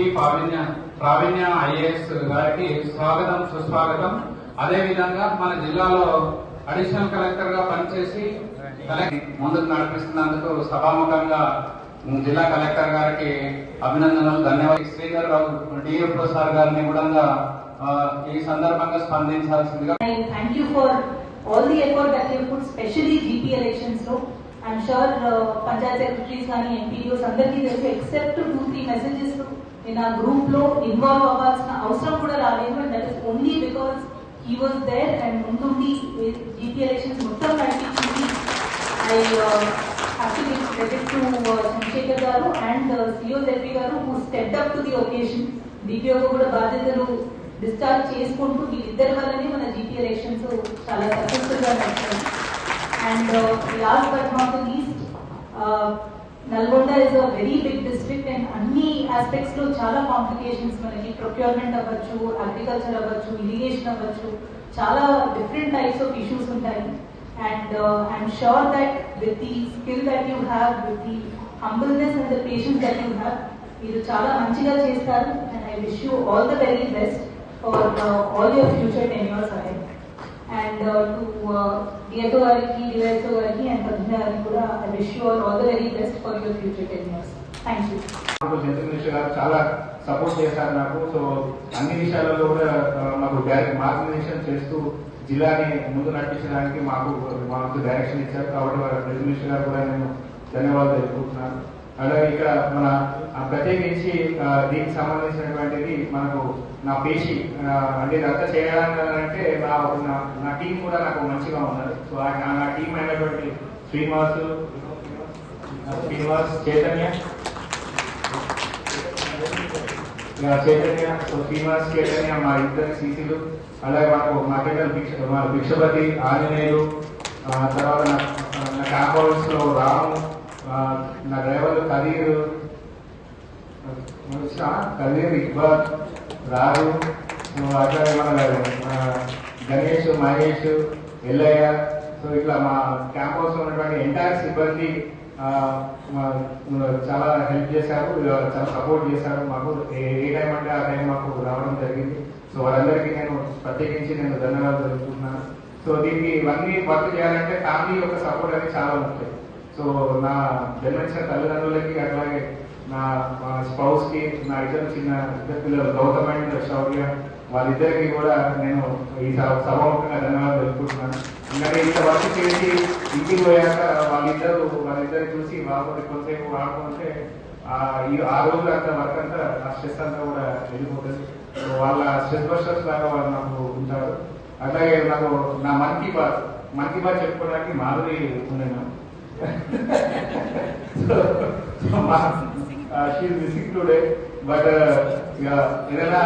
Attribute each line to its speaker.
Speaker 1: శ్రీ ప్రావీణ్య ప్రావీణ్య IAS గారికి స్వాగతం సుస్వాగతం అదే విధంగా మన జిల్లాలో అడిషనల్ కలెక్టర్గా పనిచేసి ముందుకు నడిపిస్తున్నందుకు సభాముఖంగా జిల్లా కలెక్టర్ గారికి అభినందనలు ధన్యవాదాలు శ్రీధర్ రావు డిఎఫ్ఓ సార్ గారిని కూడా ఈ సందర్భంగా స్పందించాల్సిందిగా
Speaker 2: thank you for all the effort that that put specially GP ఎలక్షన్స్లో. I'm sure పంచాయత్ సెక్రటరీస్ కానీ ఎంపీఓస్ అందరికీ తెలుసు ఎక్సెప్ట్ టూ త్రీ మెసేజెస్ నేను ఆ గ్రూప్లో ఇన్వాల్వ్ అవ్వాల్సిన అవసరం కూడా రాలేదు. And that is only because he was there and ముందుండి జీపీ ఎలక్షన్స్ మొత్తం నడిపించింది I have credit to Chandrashekar గారు అండ్ సిఓ జెడ్పీ గారు who stood up to the occasion DPO కూడా బాధ్యతలు డిశ్చార్జ్ చేసుకుంటూ వీళ్ళిద్దరి వల్లనే మన జీపీ ఎలక్షన్స్ చాలా సక్సెస్ఫుల్గా నడిచాయి and last but not least Nalgonda is a very big district and అన్ని ఆస్పెక్ట్స్లో చాలా కాంప్లికేషన్స్ మనకి. ప్రొక్యూర్మెంట్ అవ్వచ్చు అగ్రికల్చర్ అవ్వచ్చు ఇరిగేషన్ అవ్వచ్చు. చాలా డిఫరెంట్ టైప్స్ ఆఫ్ ఇష్యూస్ ఉంటాయి. And I'm sure that with the skill that you have with the humbleness and the patience that you have మీరు చాలా మంచిగా చేస్తారు. And I wish you all the very best for all your future ten years ahead and to DSO గారికి DYSO గారికి and Padma కూడా I wish you all the very best for your future ten years thank you
Speaker 3: minister గారు చాలా support చేశారు నాకు. So అన్ని విషయాలలో కూడా మాకు మార్గనిర్దేశం చేస్తూ జిల్లాని ముందు నడిపించడానికి మాకు మాకు డైరెక్షన్ ఇచ్చారు. కాబట్టి వారి మినిస్టర్ గారు కూడా నేను ధన్యవాదాలు తెలుపుతున్నాను అలాగే ఇక్కడ మన ప్రత్యేకించి దీనికి సంబంధించినటువంటిది మనకు నా పేషి అంటే ఇదంతా చేయడానికి అంటే నా టీం కూడా నాకు మంచిగా ఉన్నది. సో నా టీం అయినటువంటి శ్రీనివాస్ శ్రీనివాస్ చైతన్య. చైతన్య సో శ్రీనివాస్ చైతన్య మా ఇద్దరు సీసీలు అలాగే మాకు మాకెళ్ళ భిక్ష మా భిక్షపతి ఆంజనేయులు తర్వాత నా కాంపౌండ్స్లో రాము నా డ్రైవర్ కదీర్ కదీర్ ఇక్బాల్ రాజు సో అట్లాగే మన గణేష్ మహేష్ ఎల్లయ్య సో ఇట్లా మా క్యాంపస్ ఉన్నటువంటి ఎంటైర్ సిబ్బంది చాలా హెల్ప్ చేశారు చాలా సపోర్ట్ చేశారు. మాకు ఏ టైం అంటే ఆ టైం మాకు రావడం జరిగింది. సో వాళ్ళందరికీ నేను ప్రత్యేకించి నేను ధన్యవాదాలు తెలుపుతున్నాను. సో దీనికి ఇవన్నీ వర్క్ చేయాలంటే ఫ్యామిలీ యొక్క సపోర్ట్ అనేది చాలా ముఖ్యం. సో నా జన్మించిన తల్లిదండ్రులకి అట్లాగే నా స్పౌస్కి నా ఇద్దరు చిన్న ఇద్దరు పిల్లలు గౌతమ్ అండ్ శౌర్య వాళ్ళిద్దరికి కూడా నేను ఈ సభాముఖంగా ధన్యవాదాలు తెలుపుకుంటున్నాను ఎందుకంటే ఇంత వర్క్ చేసి ఇంటికి పోయాక వాళ్ళిద్దరు వాళ్ళిద్దరు చూసి బాబు కొంతసేపు ఆడుకుంటే ఆ ఈ ఆ రోజు అంత వర్క్ అంతా ఆ స్ట్రెస్ అంతా కూడా వెళ్ళిపోతుంది. వాళ్ళ స్ట్రెస్ బస్టర్స్ లాగా వాళ్ళు నాకు ఉంటారు. అలాగే నాకు నా మన్ కీ బాత్ మన్ కీ బాత్ చెప్పుకోవడానికి మాధురి ఉన్నాను షీ మిస్సింగ్ టుడే బట్ ఏదైనా